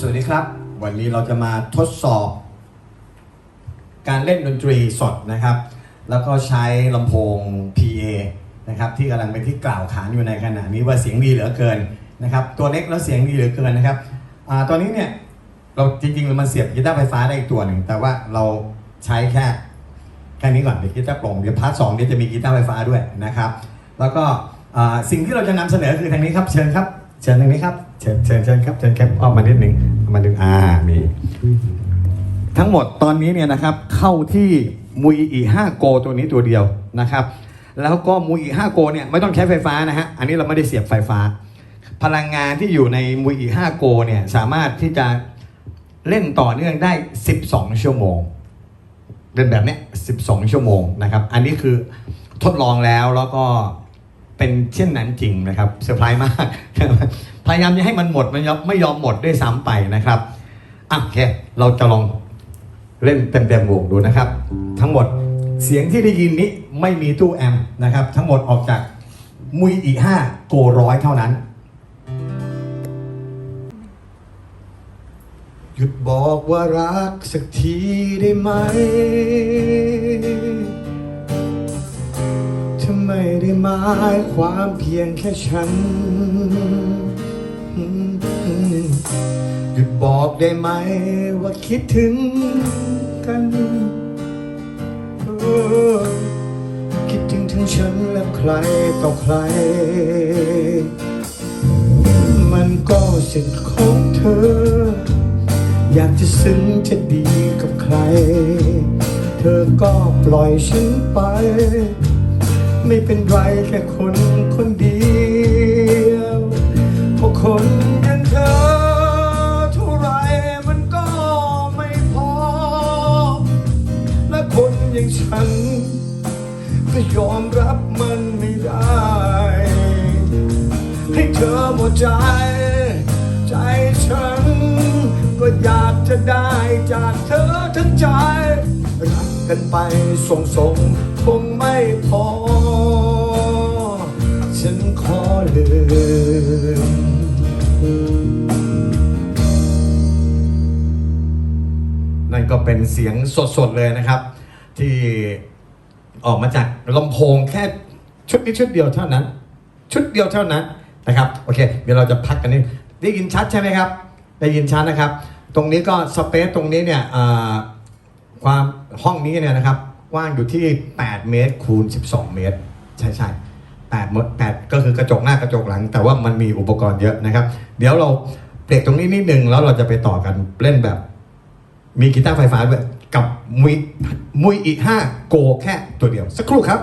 สวัสดีครับ วันนี้เราจะมาทดสอบ การเล่นดนตรีสดนะครับ แล้วก็ใช้ลำโพง PA นะครับที่กำลังเป็นที่กล่าวขานอยู่ในขณะนี้ว่าเสียงดีเหลือเกินนะครับตัวเล็กแล้วเสียงดีเหลือเกินนะครับอตอนนี้เนี่ยเราจริงๆมันเสียบกีตาร์ไฟฟ้าได้อีกตัวหนึ่ง แต่ว่าเราใช้แค่แค่นี้ก่อนเดี๋ยวกีตาร์โปร่งเดี๋ยวพาร์ทสองเดี๋ยวจะมีกีตาร์ไฟฟ้าด้วยนะครับ แล้วก็สิ่งที่เราจะนำเสนอคือทางนี้ครับเชิญครับ เชิญทางนี้ครับเชิญเชิญเชิญครับเชิญแครับออกมานิดหนึ่งเอามาดึงอ่ามีทั้งหมดตอนนี้เนี่ยนะครับเข้าที่มุยอี5โกตัวนี้ตัวเดียวนะครับ แล้วก็มุยอี5โกเนี่ยไม่ต้องใช้ไฟฟ้านะฮะอันนี้เราไม่ได้เสียบไฟฟ้า พลังงานที่อยู่ในมุยอี5โกเนี่ยสามารถที่จะเล่นต่อเนื่องได้ 12 ชั่วโมงเล่นแบบเนี้ย12 ชั่วโมงนะครับ อันนี้คือทดลองแล้วแล้วก็ เป็นเช่นนั้นจริงนะครับเซอร์ไพรส์มากพยายามจะให้มันหมดมันยอมไม่ยอมหมดด้วยซ้ำไปนะครับอะโอเคเราจะลองเล่นเต็มๆวงดูนะครับ ทั้งหมดเสียงที่ได้ยินนี้ไม่มีตู้แอมนะครับ ทั้งหมดออกจากมุยอี5โกร้อยเท่านั้นหยุดบอกว่ารักสักทีได้ไหม ถ้าไม่ได้หมายความเพียงแค่ฉันหยุดบอกได้ไหมว่าคิดถึงกันคิดถึงถึงฉันและใครต่อใคร มันก็สิทธิ์ของเธอ อยากจะซึ้งจะดีกับใคร เธอก็ปล่อยฉันไป ไม่เป็นไรแค่คนคนเดียวเพราะคนอย่างเธอเท่าไรมันก็ไม่พอ และคนอย่างฉัน ก็ยอมรับมันไม่ได้ ให้เธอหมดใจ ใจฉัน ก็อยากจะได้จากเธอทั้งใจ รักกันไปส่งส่ง งไม่พอ ฉันขอลืมนั่นก็เป็นเสียงสดๆเลยนะครับ ที่ออกมาจากลำโพงแค่ชุดนี้ชุดเดียวเท่านั้น ชุดเดียวเท่านั้นนะครับ โอเค เดี๋ยวเราจะพักกันนิดได้ยินชัดใช่ไหมครับ ได้ยินชัดนะครับ ตรงนี้ก็สเปซตรงนี้เนี่ยความห้องนี้เนี่ยนะครับ กว้างอยู่ที่ 8 เมตรคูณ 12 เมตร ใช่ใช่แปดเมตรแปดก็คือกระจกหน้ากระจกหลัง แต่ว่ามันมีอุปกรณ์เยอะนะครับ เดี๋ยวเราเบรกตรงนี้นิดนึงแล้วเราจะไปต่อกันเล่นแบบ มีกีตาร์ไฟฟ้าด้วยกับมุยมุยอีก5โกแค่ตัวเดียวสักครู่ครับ